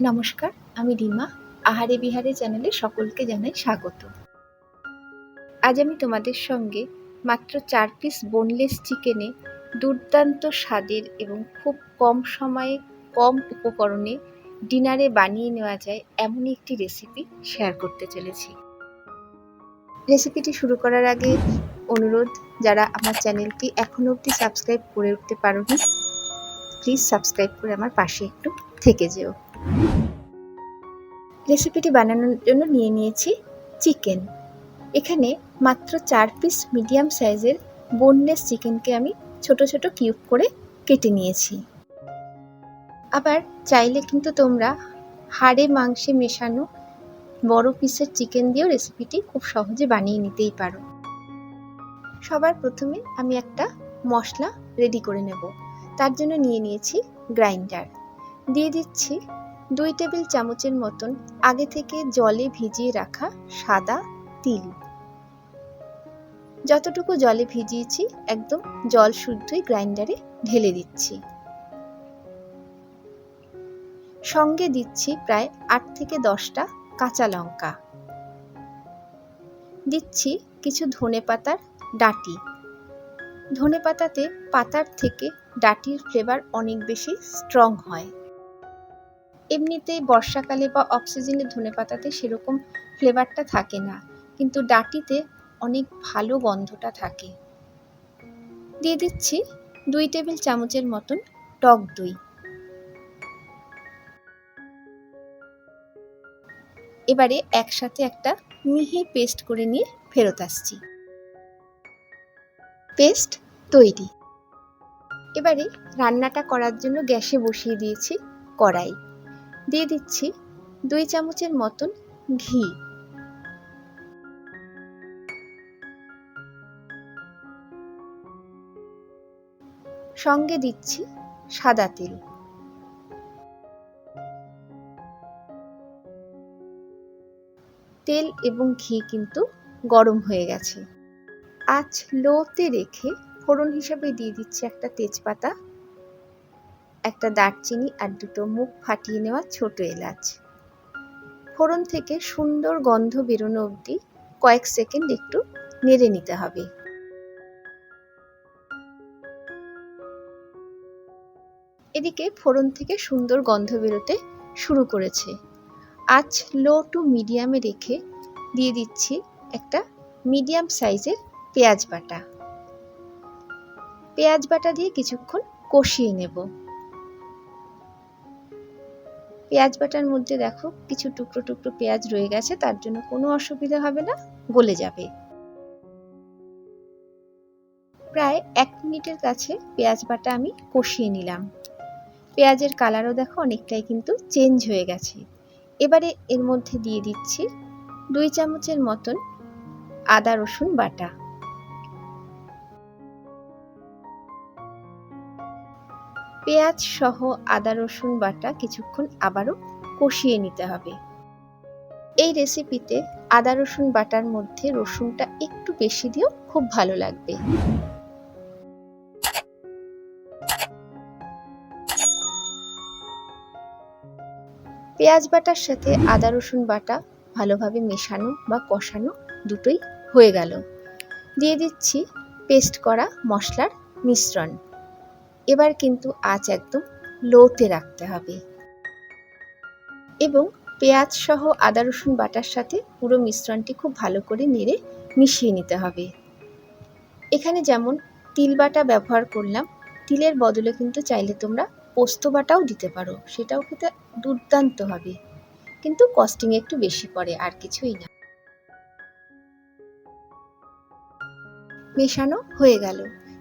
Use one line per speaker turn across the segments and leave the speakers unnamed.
নমস্কার, আমি রিমা। আহারে বিহারে চ্যানেলে সকলকে জানাই স্বাগত। আজ আমি তোমাদের সঙ্গে মাত্র চার পিস বোনলেস চিকেনে দুর্দান্ত স্বাদের এবং খুব কম সময়ে কম উপকরণে ডিনারে বানিয়ে নেওয়া যায় এমনই একটি রেসিপি শেয়ার করতে চলেছি। রেসিপিটি শুরু করার আগে অনুরোধ, যারা আমার চ্যানেলটি এখনও অবধি সাবস্ক্রাইব করে উঠতে পারোনি প্লিজ সাবস্ক্রাইব করে আমার পাশে একটু থেকে যেও। রেসিপিটি বানানোর জন্য নিয়ে নিয়েছি চিকেন। এখানে মাত্র চার পিস মিডিয়াম সাইজের বোনলেস চিকেনকে আমি ছোট ছোট কিউব করে কেটে নিয়েছি। আবার চাইলে কিন্তু তোমরা হাড়ে মাংসে মেশানো বড় পিসের চিকেন দিয়েও রেসিপিটি খুব সহজে বানিয়ে নিতেই পারো। সবার প্রথমে আমি একটা মশলা রেডি করে নেব। তার জন্য নিয়ে নিয়েছি গ্রাইন্ডার। দিয়ে দিচ্ছি দুই টেবিল চামচের মতন আগে থেকে জলে ভিজিয়ে রাখা সাদা তিল। যতটুকু জলে ভিজিয়েছি, একদম জল শুদ্ধই গ্রাইন্ডারে ঢেলে দিচ্ছি। সঙ্গে দিচ্ছি প্রায় আট থেকে দশটা কাঁচা লঙ্কা। দিচ্ছি কিছু ধনে পাতার ডাটি। ধনে পাতাতে পাতার থেকে ডাটির ফ্লেভার অনেক বেশি স্ট্রং হয়। এমনিতেই বর্ষাকালে বা অক্সিজেনে ধনে পাতাতে সেরকম ফ্লেভারটা থাকে না, কিন্তু ডাটিতে অনেক ভালো গন্ধটা থাকে। দিয়ে দিচ্ছি দুই টেবিল চামচের মতন টক দই। এবারে একসাথে একটা মিহি পেস্ট করে নিয়ে ফেরত আসছি। পেস্ট তৈরি। এবারে রান্নাটা করার জন্য গ্যাসে বসিয়ে দিয়েছি কড়াই। দিয়ে দিচ্ছি দুই চামচের মতন ঘি। সঙ্গে দিচ্ছি সাদা তেল। তেল এবং ঘি কিন্তু গরম হয়ে গেছে। আজ লোতে রেখে ফোড়ন হিসাবে দিয়ে দিচ্ছি একটা তেজপাতা একটা দারচিনি আর দুটো মুখ ফাটিয়ে নেওয়া ছোট এলাচ। ফোড়ন থেকে সুন্দর গন্ধ বেরোনো অবধি কয়েক সেকেন্ড একটু নেড়ে নিতে হবে। এদিকে ফোড়ন থেকে সুন্দর গন্ধ বেরোতে শুরু করেছে। আজ লো টু মিডিয়ামে রেখে দিয়ে দিচ্ছি একটা মিডিয়াম সাইজের পেঁয়াজ বাটা। পেঁয়াজ বাটা দিয়ে কিছুক্ষণ কষিয়ে নেব। পেঁয়াজ বাটার মধ্যে দেখো কিছু টুকরো টুকরো পেঁয়াজ রয়ে গেছে, তার জন্য কোনো অসুবিধা হবে না, গলে যাবে। প্রায় এক মিনিটের কাছে পেঁয়াজ বাটা আমি কষিয়ে নিলাম। পেঁয়াজের কালারও দেখো অনেকটাই কিন্তু চেঞ্জ হয়ে গেছে। এবারে এর মধ্যে দিয়ে দিচ্ছি দুই চামচের মতন আদা রসুন বাটা। পেঁয়াজ সহ আদা, রসুন বাটা কিছুক্ষণ আবারও কষিয়ে নিতে হবে। এই রেসিপিতে আদা, রসুন বাটার মধ্যে রসুনটা একটু বেশি দিয়েও খুব ভালো লাগবে। পেঁয়াজ বাটার সাথে আদা, রসুন বাটা ভালোভাবে মেশানো বা কষানো দুটোই হয়ে গেল। দিয়ে দিচ্ছি পেস্ট করা মশলার মিশ্রণ। এবার কিন্তু আঁচ একদম লোতে রাখতে হবে। এবং পেঁয়াজ সহ আদা, রসুন বাটার সাথে পুরো মিশ্রণটি খুব ভালো করে নেড়ে মিশিয়ে নিতে হবে। এখানে যেমন তিল বাটা ব্যবহার করলাম, তিলের বদলে কিন্তু চাইলে তোমরা পোস্ত বাটাও দিতে পারো, সেটাও খেতে দুর্দান্ত হবে। কিন্তু কস্টিং একটু বেশি পড়ে, আর কিছুই না। মেশানো হয়ে গেল।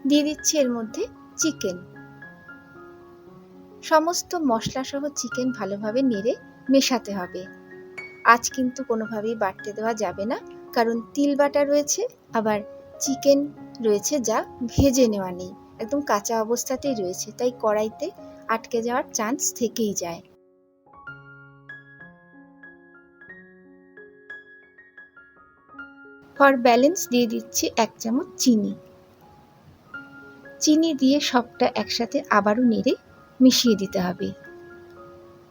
দিয়ে দিচ্ছি এর মধ্যে চিকেন। সমস্ত মশলা সহ চিকেন ভালোভাবে নেড়ে মেশাতে হবে। আজ কিন্তু কোনোভাবেই বাটতে দেওয়া যাবে না, কারণ তিল বাটা রয়েছে, আবার চিকেন রয়েছে যা ভেজে নেওয়া নেই। একদম কাঁচা অবস্থাতেই রয়েছে, তাই কড়াইতে আটকে যাওয়ার চান্স থেকেই যায়। ফর ব্যালেন্স দিয়ে দিচ্ছি এক চামচ চিনি। চিনি দিয়ে সবটা একসাথে আবারও নেড়ে মিশিয়ে দিতে হবে।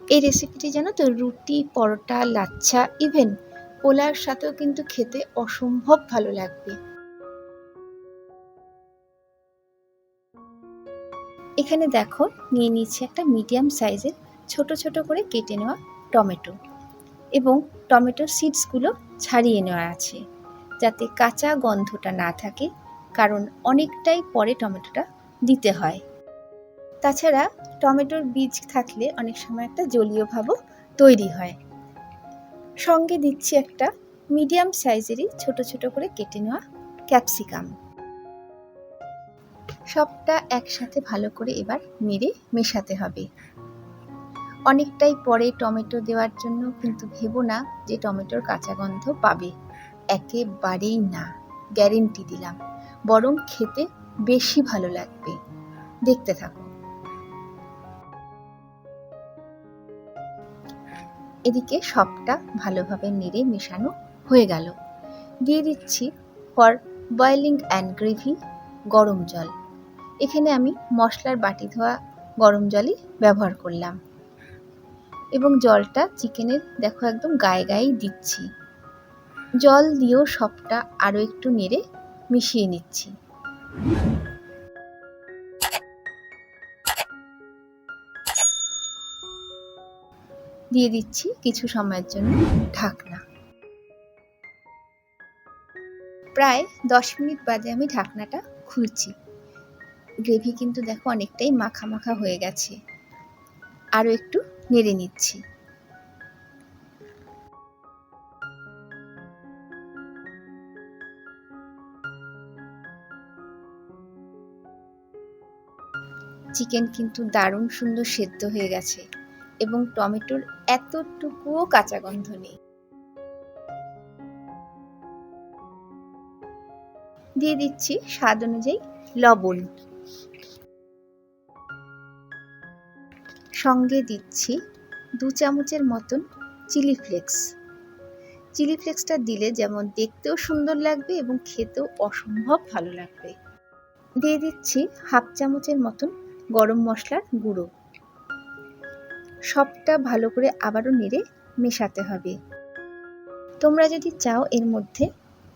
এই রেসিপিটি জানো তো, রুটি, পরোটা, লাচ্ছা ইভেন পোলার সাথেও কিন্তু খেতে অসম্ভব ভালো লাগবে। এখানে দেখো, নিয়ে নিচ্ছে একটা মিডিয়াম সাইজের ছোট ছোট করে কেটে নেওয়া টমেটো এবং টমেটোর সিডসগুলো ছাড়িয়ে নেওয়া আছে যাতে কাঁচা গন্ধটা না থাকে, কারণ অনেকটাই পরে টমেটোটা দিতে হয়। তাছাড়া টমেটোর বীজ থাকলে অনেক সময় একটা জলীয় ভাবও তৈরি হয়। সঙ্গে দিচ্ছি একটা মিডিয়াম সাইজেরই ছোট ছোট করে কেটে নেওয়া ক্যাপসিকাম। সবটা একসাথে ভালো করে এবার নেড়ে মেশাতে হবে। অনেকটাই পরে টমেটো দেওয়ার জন্য কিন্তু ভেবো না যে টমেটোর কাঁচা গন্ধ পাবে। একেবারেই না, গ্যারেন্টি দিলাম। বরং খেতে বেশি ভালো লাগবে। দেখতে থাকো। এদিকে সবটা ভালোভাবে নেড়ে মেশানো হয়ে গেল। দিয়ে দিচ্ছি ফর বয়েলিং অ্যান্ড গ্রেভি গরম জল। এখানে আমি মশলার বাটি ধোয়া গরম জলই ব্যবহার করলাম। এবং জলটা চিকেনের দেখো একদম গায়ে গায়েই দিচ্ছি। জল দিয়েও সবটা আরও একটু নেড়ে মিশিয়ে নিচ্ছি। দিয়ে দিচ্ছি কিছু সময়ের জন্য ঢাকনা। প্রায় দশ মিনিট বাদে আমি ঢাকনাটা খুলছি। গ্রেভি কিন্তু দেখো অনেকটাই মাখা মাখা হয়ে গেছে। আরও একটু নেড়ে নিচ্ছি। চিকেন কিন্তু দারুণ সুন্দর সেদ্ধ হয়ে গেছে। এবং টমেটোর এতটুকুও কাঁচা গন্ধ নেই। দিয়ে দিচ্ছি স্বাদ অনুযায়ী লবণ। সঙ্গে দিচ্ছি দু চামচের মতন চিলি ফ্লেক্স। চিলি ফ্লেক্সটা দিলে যেমন দেখতেও সুন্দর লাগবে এবং খেতেও অসম্ভব ভালো লাগবে। দিয়ে দিচ্ছি হাফ চামচের মতন গরম মশলার গুঁড়ো। সবটা ভালো করে আবারও নেড়ে মেশাতে হবে। তোমরা যদি চাও এর মধ্যে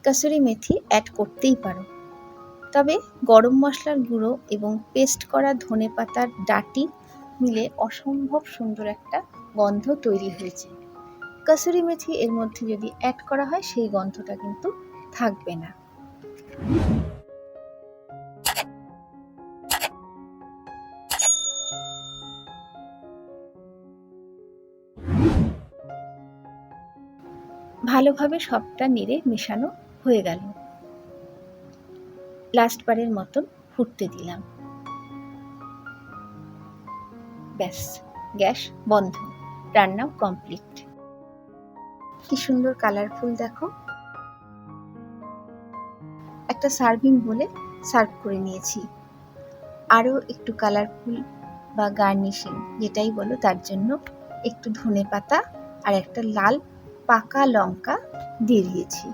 কাসুরি মেথি অ্যাড করতেই পারো। তবে গরম মশলার গুঁড়ো এবং পেস্ট করা ধনে পাতার ডাটি মিলে অসম্ভব সুন্দর একটা গন্ধ তৈরি হয়েছে। কাসুরি মেথি এর মধ্যে যদি অ্যাড করা হয় সেই গন্ধটা কিন্তু থাকবে না। ভালোভাবে সবটা নেড়ে মেশানো হয়ে গেল। লাস্ট বারের মতন ফুটতে দিলাম। ব্যাস, গ্যাস বন্ধ, রান্নাও কমপ্লিট। কি সুন্দর কালারফুল দেখো। একটা সার্ভিং বলে সার্ভ করে নিয়েছি। আরও একটু কালারফুল বা গার্নিশিং, যেটাই বলো, তার জন্য একটু ধনে পাতা আর একটা লাল পাকা লঙ্কা দিয়ে দিয়েছি।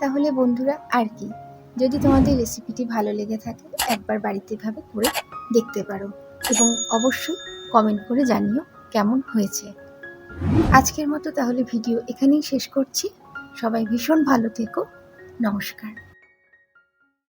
তাহলে বন্ধুরা, আর কি? যদি তোমাদের রেসিপিটি ভালো লেগে থাকে, একবার বাড়িতে এভাবে করে দেখতে পারো এবং অবশ্যই কমেন্ট করে জানিও কেমন হয়েছে। আজকের মতো তাহলে ভিডিও এখানেই শেষ করছি। সবাই ভীষণ ভালো থেকো। নমস্কার।